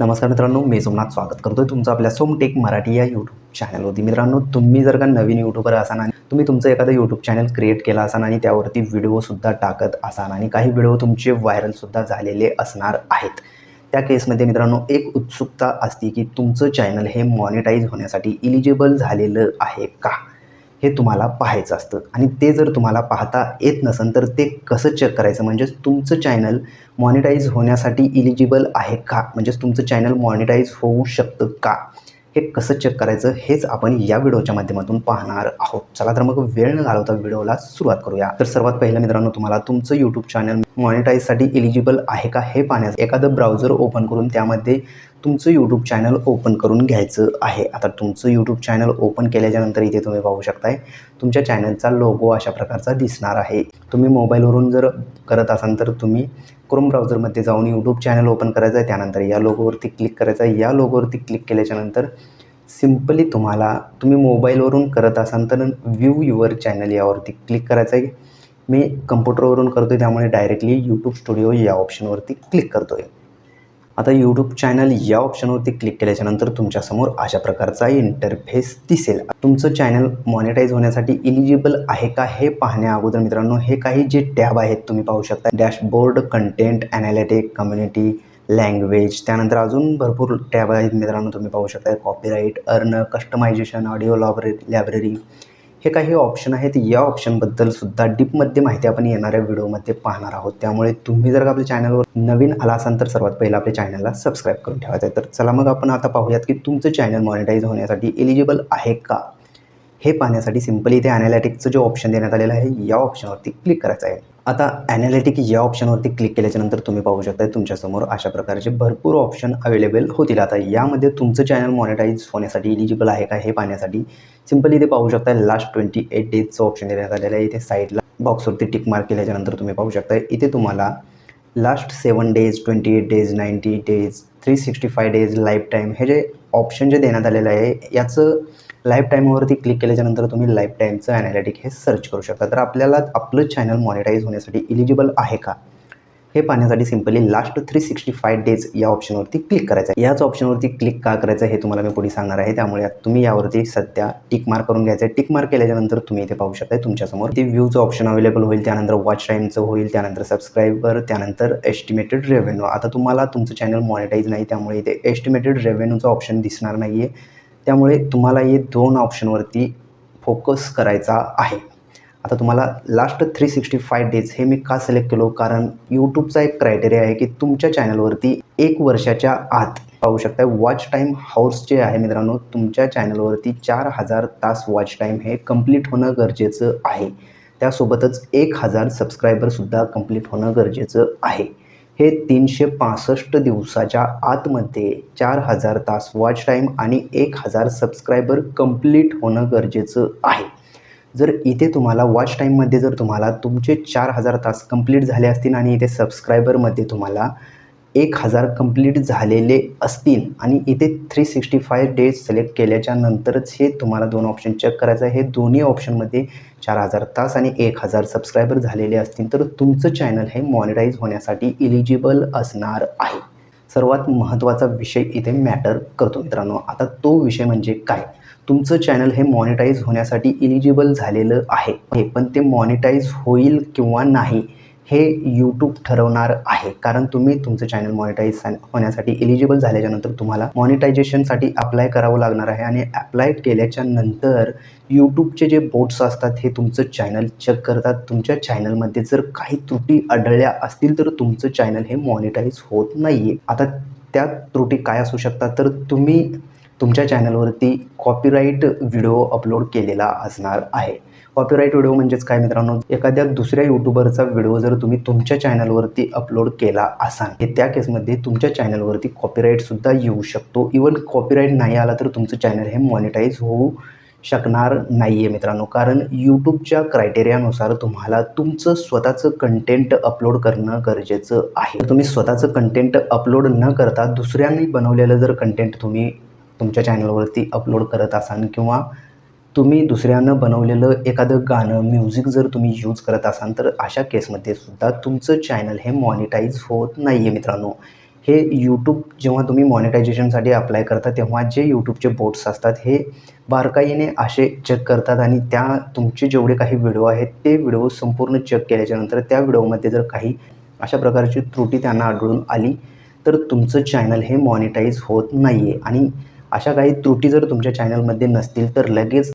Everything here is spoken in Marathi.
नमस्कार मित्रांनो मी सोमनाथ स्वागत करतोय तुमचं आपल्या सोमटेक मराठी या यूट्यूब चॅनलवरती मित्रांनो तुम्ही जर का नवीन यूट्यूबर असाल आणि तुम्ही तुमचं एखादं यूट्यूब चॅनल क्रिएट केला असाल आणि त्यावरती व्हिडिओसुद्धा टाकत असाल आणि काही व्हिडिओ तुमचे व्हायरलसुद्धा झालेले असणार आहेत त्या केसमध्ये मित्रांनो एक उत्सुकता असते की तुमचं चॅनल हे मॉनिटाईज होण्यासाठी इलिजिबल झालेलं आहे का? हे तुम्हाला पाहायचं असतं. आणि ते जर तुम्हाला पाहता येत नसेल तर ते कसं चेक करायचं? म्हणजेच तुमचं चॅनल मॉनिटाईज होण्यासाठी इलिजिबल आहे का? म्हणजेच तुमचं चॅनल मॉनिटाईज होऊ शकतं का? हे कसं चेक करायचं? हेच आपण या व्हिडिओच्या माध्यमातून पाहणार आहोत. चला तर मग वेळ न घालवता व्हिडिओला सुरुवात करूया. तर सर्वात पहिलं मित्रांनो तुम्हाला तुमचं यूट्यूब चॅनल मॉनिटाईजसाठी इलिजिबल आहे का हे पाहण्यास एखादं ब्राउझर ओपन करून त्यामध्ये तुमचं यूट्यूब चॅनल ओपन करून घ्यायचं आहे. आता तुमचं यूट्यूब चॅनल ओपन केल्याच्यानंतर इथे तुम्ही पाहू शकताय तुमच्या चॅनलचा लोगो अशा प्रकारचा दिसणार आहे. तुम्ही मोबाईलवरून जर करत असाल तर तुम्ही क्रोम ब्राउझरमध्ये जाऊन यूट्यूब चॅनल ओपन करायचं आहे. त्यानंतर या लोगोवरती क्लिक करायचं आहे. या लोगोवरती क्लिक केल्याच्यानंतर सिम्पली तुम्हाला तुम्ही मोबाईलवरून करत असाल तर व्ह्यू युअर चॅनल यावरती क्लिक करायचं आहे. मी कम्प्युटरवरून करतो आहे त्यामुळे डायरेक्टली यूट्यूब स्टुडिओ या ऑप्शनवरती क्लिक करतो आहे आता यूट्यूब चॅनल या ऑप्शनवरती क्लिक केल्याच्यानंतर तुमच्यासमोर अशा प्रकारचा इंटरफेस दिसेल. तुमचं चॅनल मॉनिटाईज होण्यासाठी इलिजिबल आहे का हे पाहण्या अगोदर मित्रांनो हे काही जे टॅब आहेत तुम्ही पाहू शकता. Dashboard content analytic community language त्यानंतर अजून भरपूर टॅब आहेत मित्रांनो तुम्ही पाहू शकता. Copyright earn customisation audio library library हे काही ऑप्शन आहेत. या ऑप्शनबद्दल सुद्धा डीपमध्ये माहिती आपण येणाऱ्या व्हिडिओमध्ये पाहणार आहोत. त्यामुळे तुम्ही जर का आपल्या चॅनलवर नवीन आला असाल तर सर्वात पहिलं आपल्या चॅनलला सबस्क्राईब करून ठेवायचं आहे. तर चला मग आपण आता पाहूयात की तुमचं चॅनल मॉनिटाईज होण्यासाठी एलिजिबल आहे का? हे पाहण्यासाठी सिम्पली इथे ॲनालिटिकचं जे ऑप्शन देण्यात आलेलं आहे या ऑप्शनवरती क्लिक करायचं आहे. आता ॲनालिटिक या ऑप्शनवरती क्लिक केल्याच्यानंतर तुम्ही पाहू शकता तुमच्यासमोर अशा प्रकारचे भरपूर ऑप्शन अवेलेबल होतील. आता यामध्ये तुमचं चॅनल मॉनिटाईज होण्यासाठी इलिजिबल आहे का हे पाहण्यासाठी सिम्पली इथे पाहू शकता लास्ट ट्वेंटी एट डेजचं ऑप्शन देण्यात आलेलं आहे. इथे साईडला बॉक्सवरती टिक मार्क केल्याच्यानंतर तुम्ही पाहू शकता इथे तुम्हाला last seven days twenty eight days ninety days three sixty five days lifetime हे जे ऑप्शन जे देण्यात आलेलं आहे याचं लाईफ टाईमवरती क्लिक केल्याच्यानंतर तुम्ही लाईफ टाईमचं ॲनालिटिक हे सर्च करू शकता. तर आपल्याला आपलं चॅनल मॉनिटाईज होण्यासाठी इलिजिबल आहे का? हे पाहण्यासाठी simply last three sixty five days या ऑप्शनवरती क्लिक करायचं आहे. याच ऑप्शनवरती क्लिक का करायचं हे तुम्हाला मी पुढे सांगणार आहे. त्यामुळे तुम्ही यावरती सध्या टिक मार्क करून घ्यायचं आहे. टिक मार्क केल्याच्यानंतर तुम्ही इथे पाहू शकता तुमच्यासमोर. ते व्ह्यूचं ऑप्शन अवेलेबल होईल. त्यानंतर वॉच टाईमचं होईल. त्यानंतर सबस्क्रायबर त्यानंतर एस्टिमेटेड रेव्हेन्यू आता तुम्हाला तुमचं चॅनल मॉनिटाईज नाही त्यामुळे इथे एस्टिमेटेड रेव्हेन्यूचं ऑप्शन दिसणार नाही आहे त्यामुळे तुम्हाला हे दोन ऑप्शनवरती फोकस करायचा आहे. आता तुम्हाला last three sixty five days हे मी का सिलेक्ट केलो? कारण यूट्यूबचा एक क्रायटेरिया आहे की तुमच्या चॅनलवरती एक वर्षाच्या आत पाहू शकता वॉच टाईम हाऊस जे आहे मित्रांनो तुमच्या चॅनलवरती चार हजार तास वॉच टाईम हे कंप्लीट होणं गरजेचं आहे. त्यासोबतच एक हजार सबस्क्रायबरसुद्धा कंप्लीट होणं गरजेचं आहे. हे तीनशे पासष्ट दिवसाच्या आतमध्ये चार हजार तास वॉच टाईम आणि एक हजार सबस्क्रायबर कंप्लीट होणं गरजेचं आहे. जर इथे तुम्हाला वॉच टाईममध्ये जर तुम्हाला तुमचे चार हजार तास कंप्लीट झाले असतील आणि इथे सबस्क्रायबरमध्ये तुम्हाला एक हजार कंप्लीट झालेले असतील आणि इथे three sixty five days select केल्याच्या नंतरच हे तुम्हाला दोन ऑप्शन चेक करायचं आहे. हे दोन्ही ऑप्शनमध्ये चार हजार तास आणि एक हजार सबस्क्रायबर झालेले असतील तर तुमचं चॅनल हे मॉनिटाईज होण्यासाठी इलिजिबल असणार आहे. सर्वात महत्त्वाचा विषय इथे मॅटर करतो मित्रांनो. आता तो विषय म्हणजे काय? तुमचं चॅनल हे मॉनिटाईज होण्यासाठी इलिजिबल झालेलं आहे. पण ते मॉनिटाईज होईल किंवा नाही हे यूट्यूब ठरवणार आहे. कारण तुम्ही तुमचं चॅनल मॉनिटाईज होण्यासाठी एलिजिबल झाल्याच्यानंतर तुम्हाला मॉनिटायझेशनसाठी अप्लाय करावं लागणार आहे. आणि अप्लाय केल्याच्यानंतर यूट्यूबचे जे बोट्स असतात हे तुमचं चॅनल चेक करतात. तुमच्या चॅनलमध्ये जर काही त्रुटी आढळल्या असतील तर तुमचं चॅनल हे मॉनिटाईज होत नाही आहे आता त्या त्रुटी काय असू शकतात? तर तुम्ही तुमच्या चॅनलवरती कॉपीराईट व्हिडिओ अपलोड केलेला असणार आहे. कॉपीराईट व्हिडिओ म्हणजेच काय मित्रांनो? एखाद्या दुसऱ्या यूट्यूबरचा व्हिडिओ जर तुम्ही तुमच्या चॅनलवरती अपलोड केला असाल हे त्या केसमध्ये तुमच्या चॅनलवरती कॉपीराईटसुद्धा येऊ शकतो. इवन कॉपीराईट नाही आला तर तुमचं चॅनल हे मॉनिटाईज होऊ शकणार नाही आहे मित्रांनो. कारण यूट्यूबच्या क्रायटेरियानुसार तुम्हाला तुमचं स्वतःचं कंटेंट अपलोड करणं गरजेचं आहे. तुम्ही स्वतःचं कंटेंट अपलोड न करता दुसऱ्यांनी बनवलेलं जर कंटेंट तुम्ही तुमच्या चॅनलवरती अपलोड करत असाल किंवा तुम्ही दुसऱ्यानं बनवलेलं एखादं गाणं म्युझिक जर तुम्ही यूज करत असाल तर अशा केसमध्ये सुद्धा तुमचं चॅनल हे मॉनिटाईज होत नाही आहे मित्रांनो. हे यूट्यूब जेव्हा तुम्ही मॉनिटायझेशनसाठी अप्लाय करता तेव्हा जे यूट्यूबचे बोट्स असतात हे बारकाईने असे चेक करतात आणि त्या तुमचे जेवढे काही व्हिडिओ आहेत ते व्हिडिओ संपूर्ण चेक केल्याच्यानंतर त्या व्हिडिओमध्ये जर काही अशा प्रकारची त्रुटी त्यांना आढळून आली तर तुमचं चॅनल हे मॉनिटाईज होत नाही आहे आणि अशा काही त्रुटी जर तुमच्या चॅनलमध्ये नसतील तर लगेच